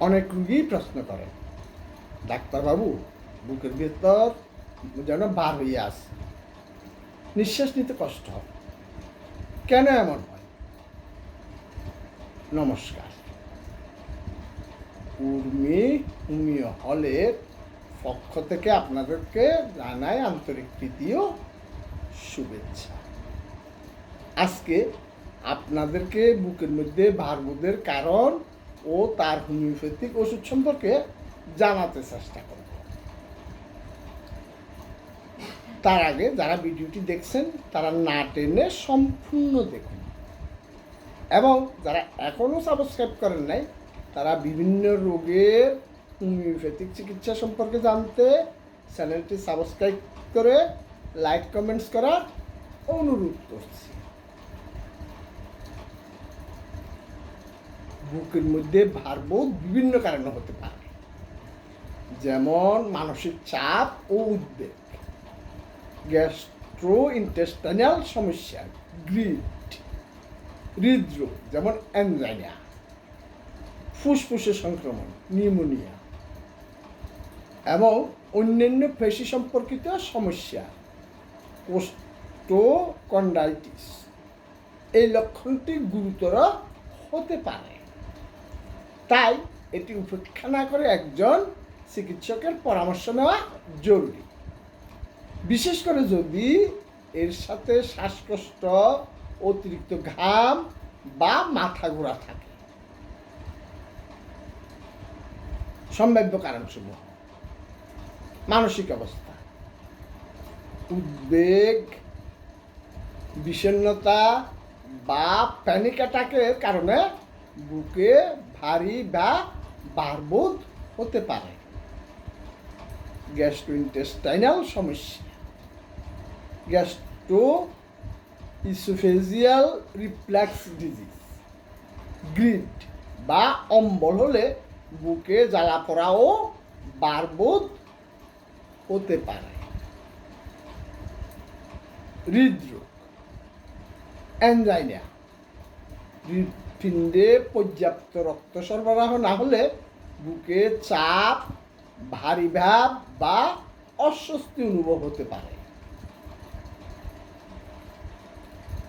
অনেক রুগী প্রশ্ন করেন ডাক্তারবাবু, বুকের ভেতর যেন বার হইয়া আসে নিঃশ্বাস নিতে কষ্ট হয়। কেন এমন হয়? নমস্কার। উর্মি হোমিও হলের পক্ষ থেকে আপনাদেরকে জানায় আন্তরিক প্রীতি ও শুভেচ্ছা। আজকে আপনাদেরকে বুকের মধ্যে ভারবোধের কারণ ও তার হোমিওপ্যাথিক ওষুধ সম্পর্কে জানাতে চেষ্টা করব। তার আগে যারা ভিডিওটি দেখছেন, তারা না টেনে সম্পূর্ণ দেখুন। এবং যারা এখনও সাবস্ক্রাইব করেন নাই, তারা বিভিন্ন রোগের হোমিওপ্যাথিক চিকিৎসা সম্পর্কে জানতে চ্যানেলটি সাবস্ক্রাইব করে লাইক, কমেন্টস করার অনুরোধ করছি। বুকের মধ্যে ভারবোধ বিভিন্ন কারণে হতে পারে। যেমন মানসিক চাপ ও উদ্বেগ গ্যাস্ট্রো ইন্টেস্টাইনাল সমস্যা গ্রিড হৃদরোগ, যেমন অ্যানজাইনা ফুসফুসের সংক্রমণ, নিউমোনিয়া, এবং অন্যান্য পেশি সম্পর্কিত সমস্যা কোস্টোকন্ডাইটিস এই লক্ষণটি গুরুতর হতে পারে। তাই এটি উপেক্ষা না করে একজন চিকিৎসকের পরামর্শ নেওয়া জরুরি। বিশেষ করে যদি এর সাথে শ্বাসকষ্ট, অতিরিক্ত ঘাম বা মাথা ঘোরা থাকে। সম্ভাব্য কারণসমূহ। মানসিক অবস্থা। উদ্বেগ, বিষণ্ণতা বা প্যানিক অ্যাটাকের কারণে বুকে ভারী বা বারবোধ হতে পারে। গ্যাস্ট্রোইন্টেস্টাইনাল সমস্যা। Gastro oesophageal reflux disease. GERD বা অম্বল হলে বুকে জ্বালা পড়া ও বারবোধ হতে পারে। হৃদরোগ। অ্যানজাইনা হৃৎপিণ্ডে পর্যাপ্ত রক্ত সরবরাহ না হলে বুকে চাপ, ভারী ভাব বা অস্বস্তি অনুভব হতে পারে।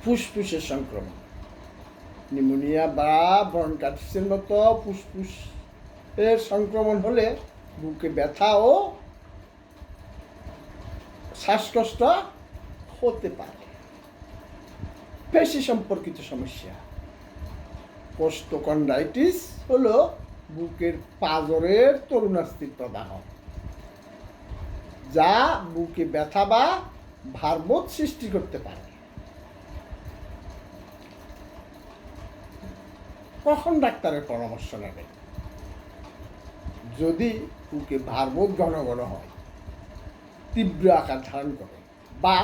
ফুসফুসের সংক্রমণ। নিউমোনিয়া বা ব্রনকাইটিসের মতো ফুসফুস এর সংক্রমণ হলে বুকে ব্যথা ও শ্বাসকষ্ট হতে পারে। পেশি সম্পর্কিত সমস্যা। কোস্টোকন্ডাইটিস হলো বুকের পাজরের তরুণাস্থির প্রদাহ যা বুকে ব্যথা বা ভারবোধ সৃষ্টি করতে পারে। কখন ডাক্তারের পরামর্শ নেবে? যদি বুকে ভারবোধ ঘন ঘন হয়, তীব্র আকার ধারণ করে বা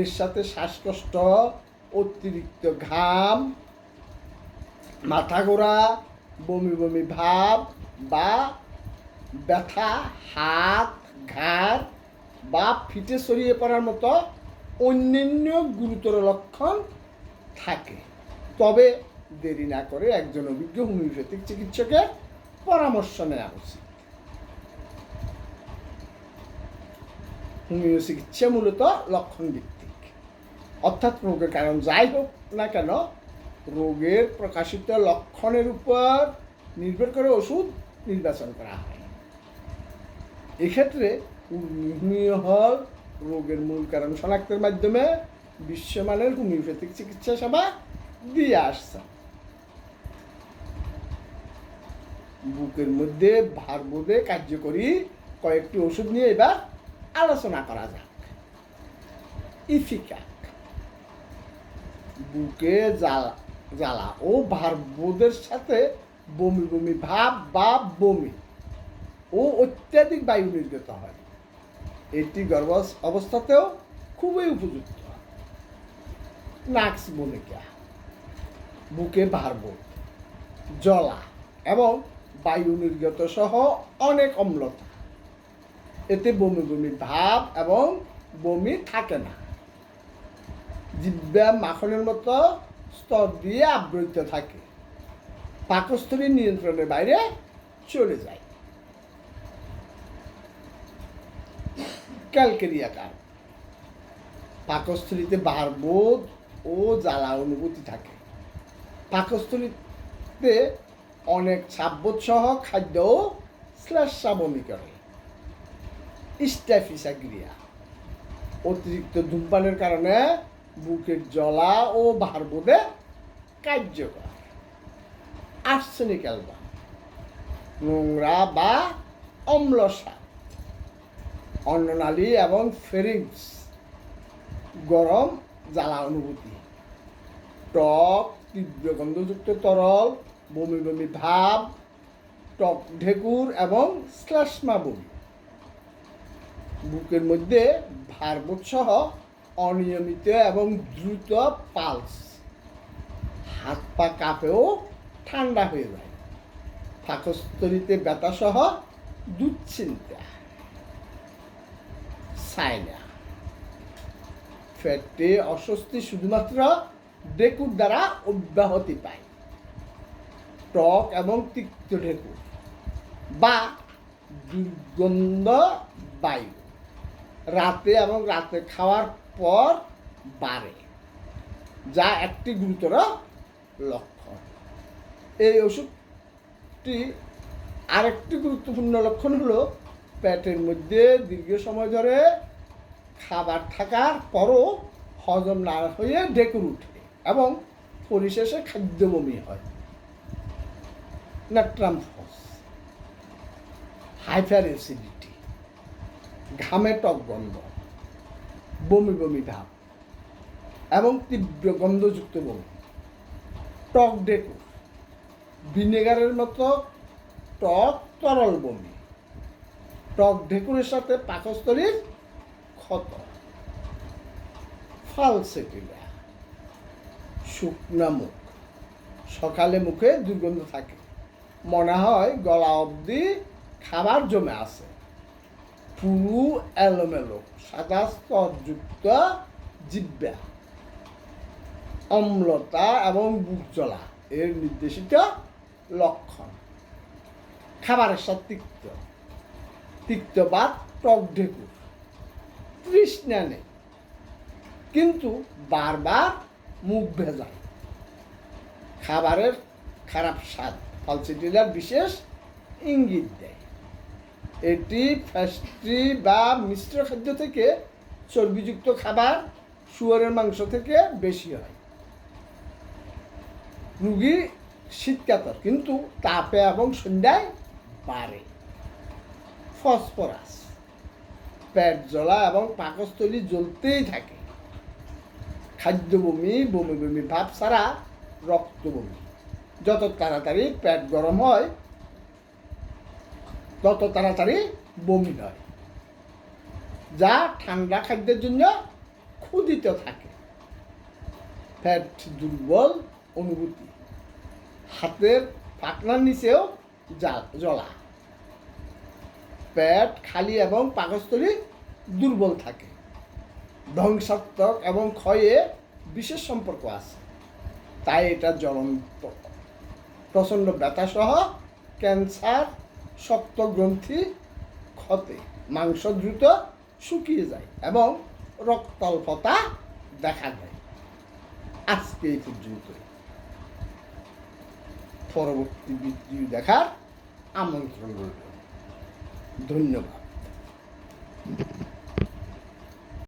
এর সাথে শ্বাসকষ্ট, অতিরিক্ত ঘাম মাথা ঘোরা, বমি বমি ভাব বা ব্যথা, হাত, ঘাড় বা ফিটে সরিয়ে পড়ার মতো অন্যান্য গুরুতর লক্ষণ থাকে। তবে দেরি না করে একজন অভিজ্ঞ হোমিওপ্যাথিক চিকিৎসকের পরামর্শ নেওয়া উচিত। হোমিও চিকিৎসা মূলত লক্ষণ ভিত্তিক। অর্থাৎ রোগের কারণ যাই হোক না কেন রোগের প্রকাশিত লক্ষণের উপর নির্ভর করে ওষুধ নির্বাচন করা হয়। এক্ষেত্রে হল রোগের মূল কারণ শনাক্তের মাধ্যমে বিশ্বমানের হোমিওপ্যাথিক চিকিৎসা সেবা দিয়ে আসছে। বুকের মধ্যে ভার বোধে কার্যকরী কয়েকটি ওষুধ নিয়ে এবার আলোচনা করা যাক। ইফিকাক। বুকে জ্বালা জ্বালা। ও ভারবোধের সাথে বমি বমি, ভাব বা বমি। ও অত্যাধিক বায়ু নির্গত হয়। এটি গর্ভ অবস্থাতেও খুবই উপযুক্ত। নাক্স ভূমিকা বুকে ভারবোধ জলা এবং বায়ু নির্গত সহ অনেক অম্লতা। এতে বমি বমি, ভাব এবং বমি থাকে না। জিব্বা মাখনের মতো স্তর দিয়ে আবৃত থাকে। পাকস্থলী নিয়ন্ত্রণের বাইরে চলে যায়। ক্যালকেরিয়াকার পাকস্থলিতে বারবোধ ও জ্বালা অনুভূতি থাকে। পাকস্থলীতে অনেক ছাব্বোধ সহ খাদ্য শ্লেষা বমি করে। স্ট্যাফিসাগ্রিয়া। অতিরিক্ত ধূমপানের কারণে বুকের জ্বলা ও বারবোধে কার্যকর। Arsenic album. নোংরা বা অম্লসা অন্ননালী এবং ফেরিংস। গরম জ্বালা অনুভূতি। টক, তীব্র গন্ধযুক্ত তরল, বমি বমি ভাব, টক ঢেকুর এবং শ্লেষ্মা বমি বুকের মধ্যে ভারবোধ সহ অনিয়মিত এবং দ্রুত পালস। হাত পা কাঁপেও ঠান্ডা হয়ে যায়। পাকস্থলিতে ব্যথা সহ দুশ্চিন্তা। সাইনা। ফ্যাটে অস্বস্তি শুধুমাত্র ডেকুর দ্বারা অব্যাহতি পায়। টক এবং তিক্ত ঢেকুর বা দুর্গন্ধ বায়ু। রাতে এবং রাতে খাওয়ার পর বাড়ে, যা একটি গুরুতর লক্ষণ। এই ওষুধটি আরেকটি গুরুত্বপূর্ণ লক্ষণ হলো, পেটের মধ্যে দীর্ঘ সময় ধরে খাবার থাকার পরও হজম না হয়ে ডেকুর উঠে এবং পরিশেষে খাদ্য বমি হয়। নাট্রামফস, হাইফার অ্যাসিডিটি, ঘামে টক গন্ধ বমি বমি ভাব এবং তীব্র গন্ধযুক্ত বমি। টক ডেকুর ভিনেগারের মতো টক তরল বমি। টক ঢেকুরের সাথে পাকস্থলীর ক্ষত। ফালসেটিলা, শুকনা মুখ, সকালে মুখে দুর্গন্ধ থাকে। মনে হয় গলা অবধি খাবার জমে আছে। পুরু এলোমেলো, সাদা স্তরযুক্ত জিব্যা অম্লতা এবং বুক জ্বলা, এর নির্দেশিত লক্ষণ। খাবারের সাথে তিক্ত তিক্তবাদ টক ঢেকুর, তৃষ্ণা নেই, কিন্তু বারবার মুখ ভেজায় খাবারের খারাপ স্বাদ ফালসিটিলার বিশেষ ইঙ্গিত দেয়। এটি ফ্যাস্ট্রি বা মিশ্র খাদ্য থেকে চর্বিযুক্ত খাবার, শুয়ারের মাংস থেকে বেশি হয়। রুগী শীতকাতর, কিন্তু তাপে এবং সন্ধ্যায় বাড়ে। ফসফরাস, পেট জ্বলা এবং পাকস্থলী জ্বলতেই থাকে। খাদ্য বমি বমি বমি ভাব ছাড়া রক্ত বমি যত তাড়াতাড়ি পেট গরম হয় তত তাড়াতাড়ি বমি হয়। যা ঠান্ডা খাদ্যের জন্য ক্ষুদিত থাকে। ফ্যাট দুর্বল অনুভূতি। হাতের পাকনার নিচেও জা- জ্বলা। পেট খালি এবং পাকস্থলী দুর্বল থাকে। ধ্বংসাত্মক এবং ক্ষয়ে বিশেষ সম্পর্ক আছে। তাই এটা জ্বলন্ত। প্রচণ্ড ব্যথা সহ ক্যান্সার শক্ত গ্রন্থি ক্ষতে মাংস দ্রুত শুকিয়ে যায় এবং রক্তাল্পতা দেখা দেয়। আজকে এই পর্যন্ত পরবর্তী বৃদ্ধি দেখার আমন্ত্রণ রইল। ধন্যবাদ।